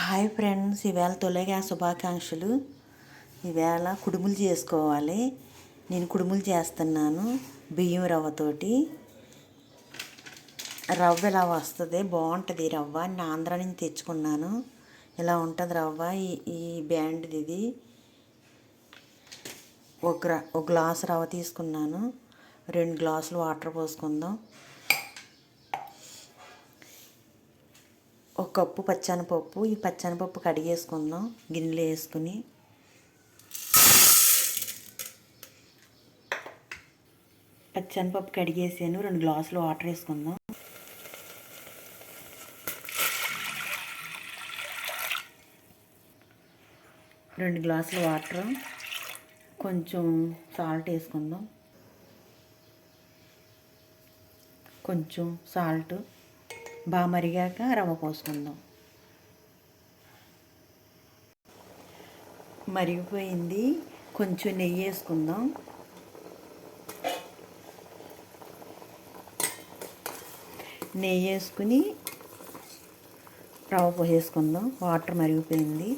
Hi friends ఈవేళ తొలగా శుభాకాంక్షలు. ఈవేళ కుడుములు చేసుకోవాలి. నేను కుడుములు చేస్తున్నాను బియ్యం రవ్వతోటి. రవ్వ ఇలా వస్తుంది బాగుంటుంది ఈ రవ్వ. నేను ఆంధ్ర నుంచి తెచ్చుకున్నాను. ఇలా ఉంటుంది రవ్వ ఈ ఈ బ్యాండ్ది ఇది. ఒక ఒక గ్లాస్ రవ్వ తీసుకున్నాను. రెండు గ్లాసులు వాటర్ పోసుకుందాం. ఒక కప్పు పచ్చనపప్పు ఈ పచ్చనపప్పు కడిగేసుకుందాం. గిన్నెలో వేసుకుని. పచ్చనపప్పు కడిగేసాను. రెండు గ్లాసులు వాటర్ వేసుకుందాం. రెండు గ్లాసులు వాటర్. కొంచెం సాల్ట్ వేసుకుందాం. కొంచెం సాల్ట్. బాగా మరిగాక రవ్వ పోసుకుందాం. మరిగిపోయింది. కొంచెం నెయ్యి వేసుకుందాం. నెయ్యి వేసుకుని రవ్వ పోసేసుకుందాం. వాటర్ మరిగిపోయింది.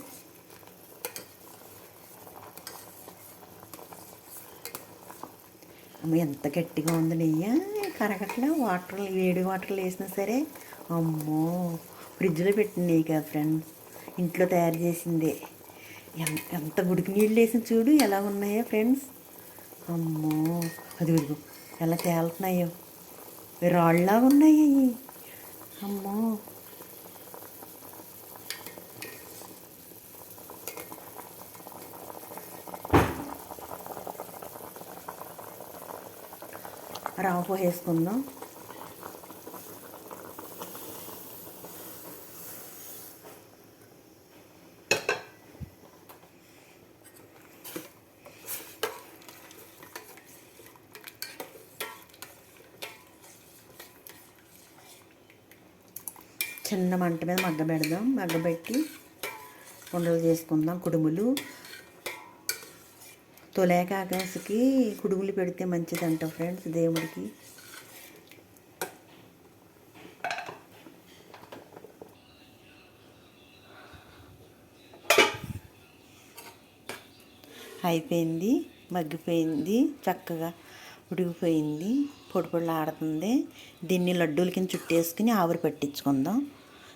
ఎంత గట్టిగా ఉంది నెయ్యి. కరగట్లే. వాటర్ వేడి వాటర్లు వేసినా సరే అమ్మో ఫ్రిడ్జ్లో పెట్టినాయి కదా ఫ్రెండ్స్ ఇంట్లో తయారు చేసిందే. ఎంత ఎంత ఉడికి నీళ్ళు వేసి చూడు ఎలా ఉన్నాయో ఫ్రెండ్స్. అమ్మో అది ఉడుకు ఎలా తేలుతున్నాయో. రాళ్ళలాగా ఉన్నాయి అమ్మో. రావు వేసుకుందాం చిన్న మంట మీద మగ్గ పెడదాం. మగ్గబెట్టి ఉండలు చేసుకుందాం కుడుములు. తొలేక ఆకాశకి కుడుములు పెడితే మంచిదంట ఫ్రెండ్స్ దేవుడికి. అయిపోయింది మగ్గిపోయింది చక్కగా ఉడికిపోయింది. పొడి పొడిలు ఆడుతుంది దీన్ని లడ్డూల కింద చుట్టేసుకుని ఆవిరి పట్టించుకుందాం.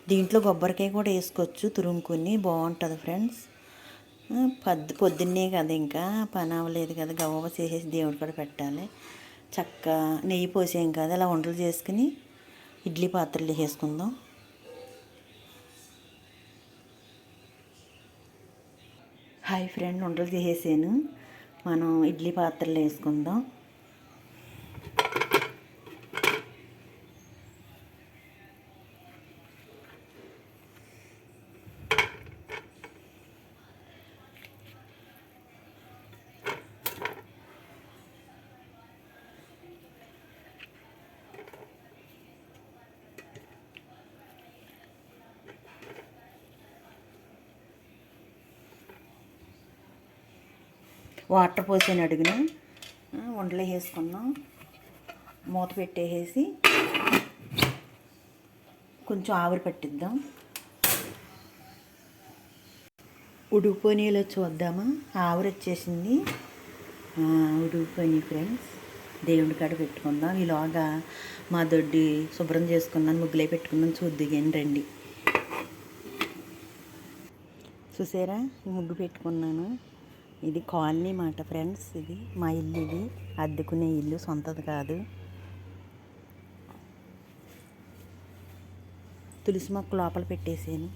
దీంట్లో కొబ్బరికాయ కూడా వేసుకోవచ్చు. తురుముకొని బాగుంటుంది ఫ్రెండ్స్. పొద్దు పొద్దున్నే కదా ఇంకా. పని అవ్వలేదు కదా. గవ్వ చేసేసి దేవుడు కూడా పెట్టాలి. చక్క నెయ్యి పోసేం కదా. అలా వంటలు చేసుకుని ఇడ్లీ పాత్రలు వేసుకుందాం హాయ్ ఫ్రెండ్ వంటలు చేసేసాను. మనం ఇడ్లీ పాత్రలు వేసుకుందాం. వాటర్ పోసాను అడుగున. వంటలో వేసుకున్నాం. మూత పెట్టేసి కొంచెం ఆవిరి పట్టిద్దాం. ఉడికిపోయినలో చూద్దామా? ఆవిరి వచ్చేసింది. ఉడికిపోయినాయి ఫ్రెండ్స్. దేవుడి కాడ పెట్టుకుందాం. ఈలోగా మా దొడ్డి శుభ్రం చేసుకున్నాను ముగ్గులే పెట్టుకున్నాను చూద్దిగాని రండి. చూసారా? ముగ్గు పెట్టుకున్నాను. ఇది కాలనీ మాట ఫ్రెండ్స్ ఇది. మా ఇల్లు ఇది. అద్దెకునే ఇల్లు సొంతది కాదు. తులసి మొక్క లోపల పెట్టేసాను.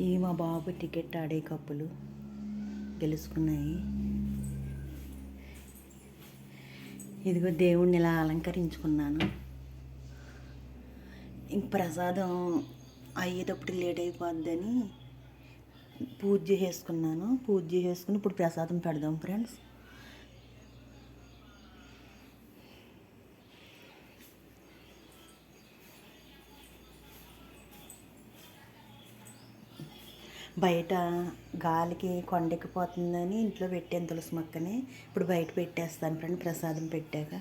ఈ మా బాబు టికెట్ ఆడే కప్పులు గెలుచుకున్నాయి. ఇదిగో దేవుణ్ణి ఇలా అలంకరించుకున్నాను. ఇంక ప్రసాదం అయ్యేటప్పుడు లేట్ అయిపోద్దని పూజ చేసుకున్నాను. పూజ చేసుకుని ఇప్పుడు ప్రసాదం పెడదాం ఫ్రెండ్స్. బయట గాలికి కొండెక్కిపోతుందని ఇంట్లో పెట్టాను తులసి మొక్కని. ఇప్పుడు బయట పెట్టేస్తాను ఫ్రెండ్ ప్రసాదం పెట్టాక.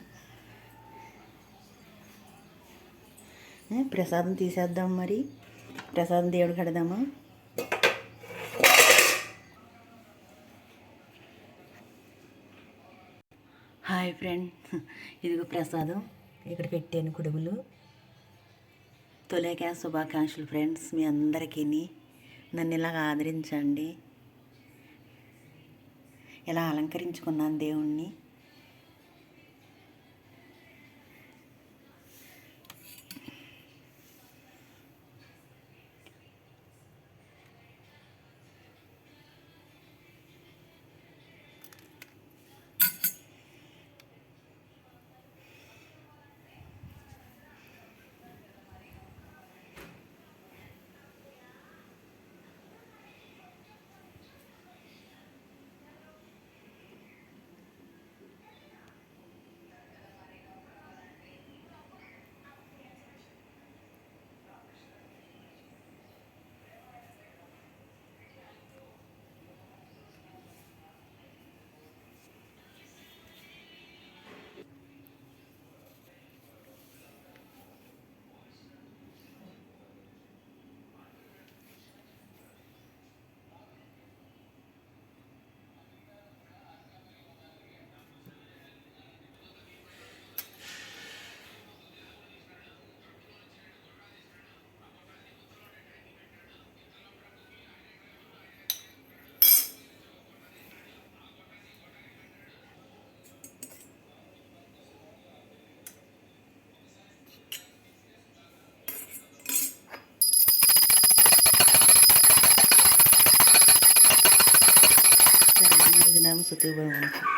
ప్రసాదం తీసేద్దాం మరి. ప్రసాదం దేవుడు కడదామా? Hi friend. ఇదిగో ప్రసాదం. ఇక్కడ పెట్టాను కుడుగులు తొలేకా శుభాకాంక్షలు ఫ్రెండ్స్ మీ అందరికీ నన్ను ఇలాగ ఆదరించండి. ఇలా అలంకరించుకున్నాను దేవుణ్ణి? సరే సుఖీభవంతు